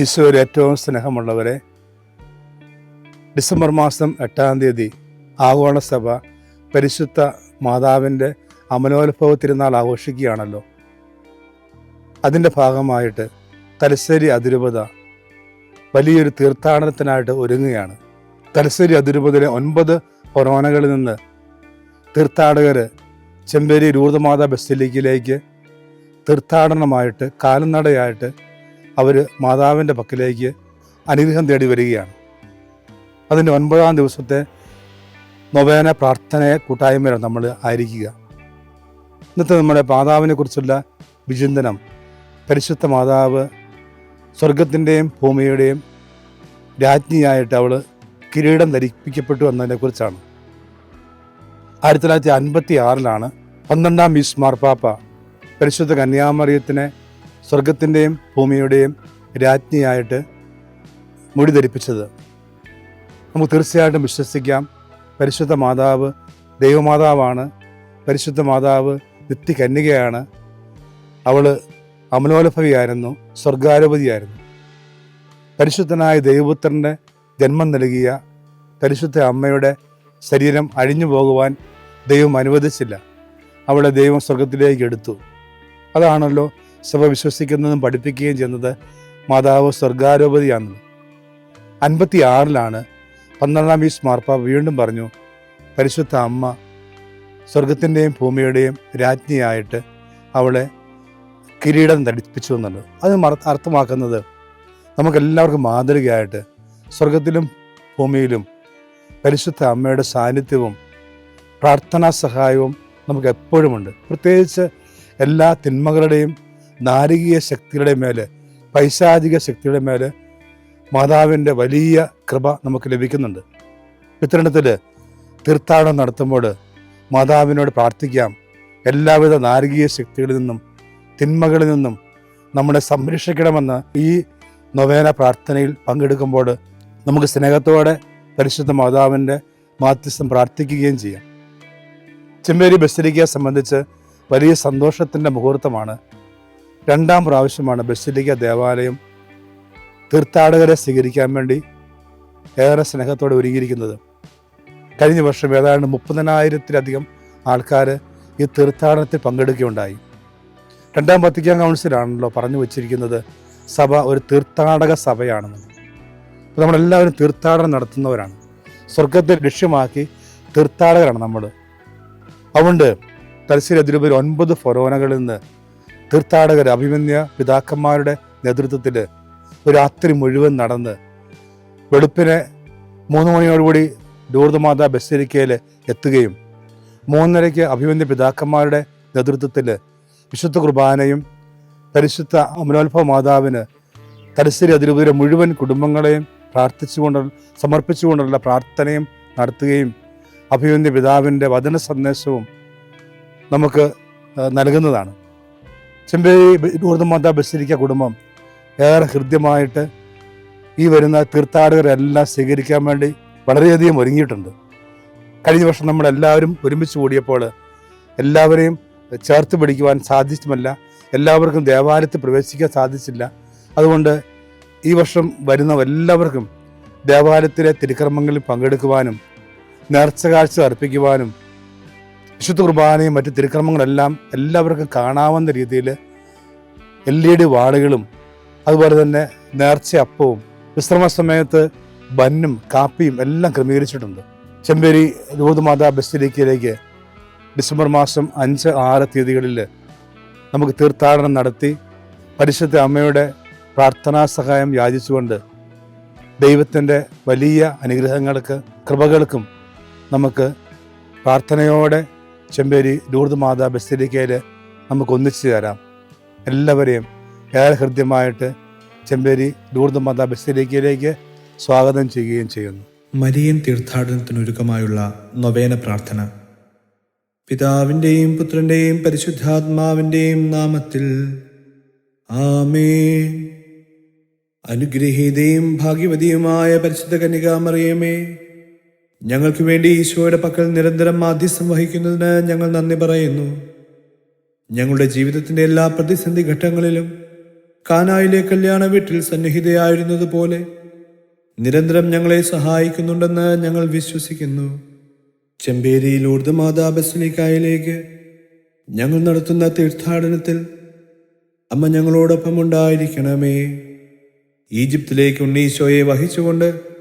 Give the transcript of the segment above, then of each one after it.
ഈശോയിൽ ഏറ്റവും സ്നേഹമുള്ളവരെ ഡിസംബർ മാസം എട്ടാം തീയതി ആഗോള സഭ പരിശുദ്ധ മാതാവിന്റെ അമലോത്ഭവ തിരുനാൾ ആഘോഷിക്കുകയാണല്ലോ. അതിന്റെ ഭാഗമായിട്ട് തലശ്ശേരി അതിരൂപത വലിയൊരു തീർത്ഥാടനത്തിനായിട്ട് ഒരുങ്ങുകയാണ്. തലശ്ശേരി അതിരൂപതയിലെ ഒൻപത് കൊറോണകളിൽ നിന്ന് തീർത്ഥാടകർ ചെമ്പേരി രൂർദമാതാ ബസിലിക്കിലേക്ക് തീർത്ഥാടനമായിട്ട് കാൽനടയായിട്ട് അവർ മാതാവിന്റെ പക്കലേക്ക് അനുഗ്രഹം തേടി വരികയാണ്. അതിന്റെ ഒൻപതാം ദിവസത്തെ നൊവേന പ്രാർത്ഥനയെ കൂട്ടായ്മയിലാണ് നമ്മൾ ആയിരിക്കുക. ഇന്നത്തെ നമ്മുടെ മാതാവിനെ കുറിച്ചുള്ള വിചിന്തനം പരിശുദ്ധ മാതാവ് സ്വർഗത്തിന്റെയും ഭൂമിയുടെയും രാജ്ഞിയായിട്ട് അവൾ കിരീടം ധരിപ്പിക്കപ്പെട്ടു എന്നതിനെക്കുറിച്ചാണ് ആയിരത്തി തൊള്ളായിരത്തി അൻപത്തി ആറിലാണ് പന്ത്രണ്ടാം മിസ് മാർപ്പാപ്പ പരിശുദ്ധ കന്യാമറിയത്തിനെ സ്വർഗത്തിന്റെയും ഭൂമിയുടെയും രാജ്ഞിയായിട്ട് മുടി ധരിപ്പിച്ചത് നമുക്ക് തീർച്ചയായിട്ടും വിശ്വസിക്കാം. പരിശുദ്ധ മാതാവ് ദൈവമാതാവാണ്. പരിശുദ്ധ മാതാവ് നിത്യകന്യകയാണ് അവൾ അമലോലഭവിയായിരുന്നു സ്വർഗാരോപതിയായിരുന്നു പരിശുദ്ധനായ ദൈവപുത്രന്റെ ജന്മം നൽകിയ പരിശുദ്ധ അമ്മയുടെ ശരീരം അഴിഞ്ഞു പോകുവാൻ ദൈവം അനുവദിച്ചില്ല. അവളെ ദൈവം സ്വർഗത്തിലേക്ക് എടുത്തു. അതാണല്ലോ സഭ വിശ്വസിക്കുന്നതും പഠിപ്പിക്കുകയും ചെയ്യുന്നത് മാതാവ് സ്വർഗാരോപതിയാണെന്ന് അൻപത്തി ആറിലാണ് പന്ത്രണ്ടാം ഈസ് മാർപ്പ വീണ്ടും പറഞ്ഞു പരിശുദ്ധ അമ്മ സ്വർഗത്തിന്റെയും ഭൂമിയുടെയും രാജ്ഞിയായിട്ട് അവളെ കിരീടം ധരിപ്പിച്ചു എന്നുള്ളത് അത് അർത്ഥമാക്കുന്നത് നമുക്കെല്ലാവർക്കും മാതൃകയായിട്ട് സ്വർഗത്തിലും ഭൂമിയിലും പരിശുദ്ധ അമ്മയുടെ സാന്നിധ്യവും പ്രാർത്ഥനാ സഹായവും നമുക്ക് എപ്പോഴുമുണ്ട് പ്രത്യേകിച്ച് എല്ലാ തിന്മകളുടെയും നാരകീയ ശക്തികളുടെ മേലെ പൈശാചിക ശക്തിയുടെ മേലെ മാതാവിന്റെ വലിയ കൃപ നമുക്ക് ലഭിക്കുന്നുണ്ട്. ഇത്തരണത്തിൽ തീർത്ഥാടനം നടത്തുമ്പോൾ മാതാവിനോട് പ്രാർത്ഥിക്കാം. എല്ലാവിധ നാരകീയ ശക്തികളിൽ നിന്നും തിന്മകളിൽ നിന്നും നമ്മളെ സംരക്ഷിക്കണമെന്ന് ഈ നൊവേന പ്രാർത്ഥനയിൽ പങ്കെടുക്കുമ്പോൾ നമുക്ക് സ്നേഹത്തോടെ പരിശുദ്ധ മാതാവിന്റെ മാധ്യസ്ഥം പ്രാർത്ഥിക്കുകയും ചെയ്യാം. ചെമ്പേരി ബസരിക്കയെ സംബന്ധിച്ച് വലിയ സന്തോഷത്തിന്റെ മുഹൂർത്തമാണ് രണ്ടാം പ്രാവശ്യമാണ് ബസിലിക്ക ദേവാലയം തീർത്ഥാടകരെ സ്വീകരിക്കാൻ വേണ്ടി ഏറെ സ്നേഹത്തോടെ ഒരുങ്ങിയിരിക്കുന്നത്. കഴിഞ്ഞ വർഷം ഏതാണ്ട് മുപ്പതിനായിരത്തിലധികം ആൾക്കാർ ഈ തീർത്ഥാടനത്തിൽ പങ്കെടുക്കുകയുണ്ടായി. രണ്ടാം വത്തിക്കാൻ കൗൺസിലാണല്ലോ പറഞ്ഞു വച്ചിരിക്കുന്നത് സഭ ഒരു തീർത്ഥാടക സഭയാണെന്ന് അപ്പോൾ നമ്മളെല്ലാവരും തീർത്ഥാടനം നടത്തുന്നവരാണ്. സ്വർഗത്തെ ലക്ഷ്യമാക്കി തീർത്ഥാടകരാണ് നമ്മൾ അതുകൊണ്ട് തലശ്ശേരി അതിരൂപയിൽ ഒൻപത് ഫൊറോനകളിൽ നിന്ന് തീർത്ഥാടകർ അഭിമന്യ പിതാക്കന്മാരുടെ നേതൃത്വത്തിൽ രാത്രി മുഴുവൻ നടന്ന് വെളുപ്പിനെ മൂന്ന് മണിയോടുകൂടി ദൂർദമാതാ ബസരിക്കയിൽ എത്തുകയും മൂന്നരയ്ക്ക് അഭിമന്യ പിതാക്കന്മാരുടെ നേതൃത്വത്തിൽ വിശുദ്ധ കുർബാനയും പരിശുദ്ധ അമലോത്ഭവ മാതാവിന് തലശ്ശേരി അതിരൂപതയിലെ മുഴുവൻ കുടുംബങ്ങളെയും പ്രാർത്ഥിച്ചുകൊണ്ട് സമർപ്പിച്ചുകൊണ്ടുള്ള പ്രാർത്ഥനയും നടത്തുകയും അഭിമന്യ പിതാവിന്റെ വചന സന്ദേശവും നമുക്ക് നൽകുന്നതാണ്. ചെമ്പേരി ഊർദ്ധമാത ബസിരിക്ക കുടുംബം ഏറെ ഹൃദ്യമായിട്ട് ഈ വരുന്ന തീർത്ഥാടകരെല്ലാം സ്വീകരിക്കാൻ വേണ്ടി വളരെയധികം ഒരുങ്ങിയിട്ടുണ്ട്. കഴിഞ്ഞ വർഷം നമ്മളെല്ലാവരും ഒരുമിച്ച് കൂടിയപ്പോൾ എല്ലാവരെയും ചേർത്ത് പിടിക്കുവാൻ സാധിച്ചുമല്ല എല്ലാവർക്കും ദേവാലയത്തിൽ പ്രവേശിക്കാൻ സാധിച്ചില്ല. അതുകൊണ്ട് ഈ വർഷം വരുന്ന എല്ലാവർക്കും ദേവാലയത്തിലെ തിരുക്കർമ്മങ്ങളിൽ പങ്കെടുക്കുവാനും നേർച്ച കാഴ്ച അർപ്പിക്കുവാനും വിശുദ്ധ കുർബാനയും മറ്റ് തിരുക്രമങ്ങളെല്ലാം എല്ലാവർക്കും കാണാവുന്ന രീതിയിൽ എൽ ഇ ഡി വാളുകളും അതുപോലെ തന്നെ നേർച്ച അപ്പവും വിശ്രമ സമയത്ത് ബന്നും കാപ്പിയും എല്ലാം ക്രമീകരിച്ചിട്ടുണ്ട്. ചെമ്പേരി ദൂതമാതാ ബസിലിക്കയിലേക്ക് ഡിസംബർ മാസം അഞ്ച് ആറ് തീയതികളിൽ നമുക്ക് തീർത്ഥാടനം നടത്തി പരിശുദ്ധ അമ്മയുടെ പ്രാർത്ഥനാ സഹായം യാചിച്ചുകൊണ്ട് ദൈവത്തിന്റെ വലിയ അനുഗ്രഹങ്ങൾക്ക് കൃപകൾക്കും നമുക്ക് പ്രാർത്ഥനയോടെ ചെമ്പേരി ലൂർദ് മാതാ ബസ്തിരിക്കയിൽ നമുക്ക് ഒന്നിച്ചു തരാം എല്ലാവരെയും ഏറെ ഹൃദ്യമായിട്ട് ചെമ്പേരി ലൂർദ് മാതാ ബസ്തിരിക്കയിലേക്ക് സ്വാഗതം ചെയ്യുകയും ചെയ്യുന്നു. മരിയൻ തീർത്ഥാടനത്തിനൊരുക്കമായുള്ള നൊവേന പ്രാർത്ഥന. പിതാവിന്റെയും പുത്രന്റെയും പരിശുദ്ധാത്മാവിന്റെയും നാമത്തിൽ ആമേ അനുഗ്രഹീതയും ഭാഗ്യവതിയുമായ പരിശുദ്ധ കന്യകാമറിയമേ ഞങ്ങൾക്ക് വേണ്ടി ഈശോയുടെ പക്കൽ നിരന്തരം മാധ്യസ്ഥം വഹിക്കുന്നതിന് ഞങ്ങൾ നന്ദി പറയുന്നു. ഞങ്ങളുടെ ജീവിതത്തിന്റെ എല്ലാ പ്രതിസന്ധി ഘട്ടങ്ങളിലും കാനായിലെ കല്യാണ വീട്ടിൽ സന്നിഹിതയായിരുന്നത് പോലെ നിരന്തരം ഞങ്ങളെ സഹായിക്കുന്നുണ്ടെന്ന് ഞങ്ങൾ വിശ്വസിക്കുന്നു. ചെമ്പേരിയിൽ ഊർദ്ധമാതാ മാതാ ബസലിക്കായിലേക്ക് ഞങ്ങൾ നടത്തുന്ന തീർത്ഥാടനത്തിൽ അമ്മ ഞങ്ങളോടൊപ്പം ഉണ്ടായിരിക്കണമേ ഈജിപ്തിലേക്ക് ഉണ്ണീശോയെ വഹിച്ചുകൊണ്ട്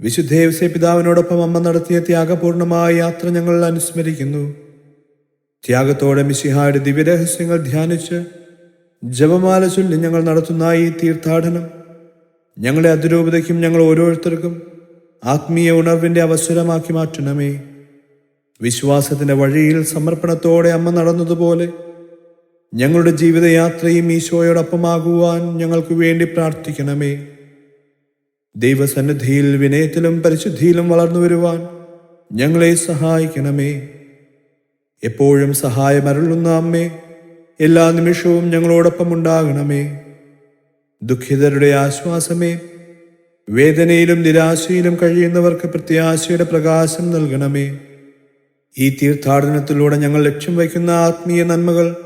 വിശുദ്ധേവസെ പിതാവിനോടൊപ്പം അമ്മ നടത്തിയ ത്യാഗപൂർണമായ യാത്ര ഞങ്ങൾ അനുസ്മരിക്കുന്നു. ത്യാഗത്തോടെ മിശിഹായുടെ ദിവ്യരഹസ്യങ്ങൾ ധ്യാനിച്ച് ജപമാല ചൊല്ലി ഞങ്ങൾ നടത്തുന്ന ഈ തീർത്ഥാടനം ഞങ്ങളെ അതിരൂപതയ്ക്കും ഞങ്ങൾ ഓരോരുത്തർക്കും ആത്മീയ ഉണർവിന്റെ അവസരമാക്കി മാറ്റണമേ. വിശ്വാസത്തിന്റെ വഴിയിൽ സമർപ്പണത്തോടെ അമ്മ നടന്നതുപോലെ ഞങ്ങളുടെ ജീവിതയാത്രയും ഈശോയോടൊപ്പമാകുവാൻ ഞങ്ങൾക്ക് വേണ്ടി പ്രാർത്ഥിക്കണമേ. ദൈവസന്നിധിയിൽ വിനയത്തിലും പരിശുദ്ധിയിലും വളർന്നു വരുവാൻ ഞങ്ങളെ സഹായിക്കണമേ. എപ്പോഴും സഹായമരുളുന്ന അമ്മേ എല്ലാ നിമിഷവും ഞങ്ങളോടൊപ്പം ഉണ്ടാകണമേ. ദുഃഖിതരുടെ ആശ്വാസമേ വേദനയിലും നിരാശയിലും കഴിയുന്നവർക്ക് പ്രത്യാശയുടെ പ്രകാശം നൽകണമേ. ഈ തീർത്ഥാടനത്തിലൂടെ ഞങ്ങൾ ലക്ഷ്യം വയ്ക്കുന്ന ആത്മീയ നന്മകൾ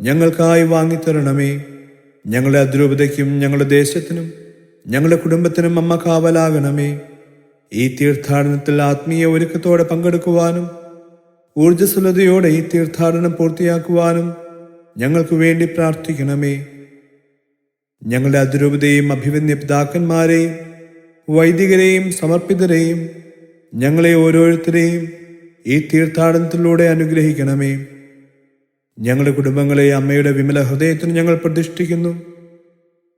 ഞങ്ങൾക്കായി വാങ്ങിത്തരണമേ. ഞങ്ങളുടെ അതിരൂപതയ്ക്കും ഞങ്ങളുടെ ദേശത്തിനും ഞങ്ങളുടെ കുടുംബത്തിനും അമ്മ കാവലാകണമേ. ഈ തീർത്ഥാടനത്തിൽ ആത്മീയ ഒരുക്കത്തോടെ പങ്കെടുക്കുവാനും ഊർജസ്വലതയോടെ ഈ തീർത്ഥാടനം പൂർത്തിയാക്കുവാനും ഞങ്ങൾക്ക് വേണ്ടി പ്രാർത്ഥിക്കണമേ. ഞങ്ങളുടെ അതിരൂപതയും അഭിവന്യ പിതാക്കന്മാരെയും വൈദികരെയും സമർപ്പിതരെയും ഞങ്ങളെ ഓരോരുത്തരെയും ഈ തീർത്ഥാടനത്തിലൂടെ അനുഗ്രഹിക്കണമേ. ഞങ്ങളുടെ കുടുംബങ്ങളെ അമ്മയുടെ വിമല ഹൃദയത്തിന് ഞങ്ങൾ പ്രതിഷ്ഠിക്കുന്നു.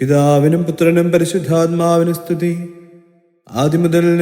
പിതാവിനും പുത്രനും പരിശുദ്ധാത്മാവിനും സ്തുതി. ആദ്യം മുതൽ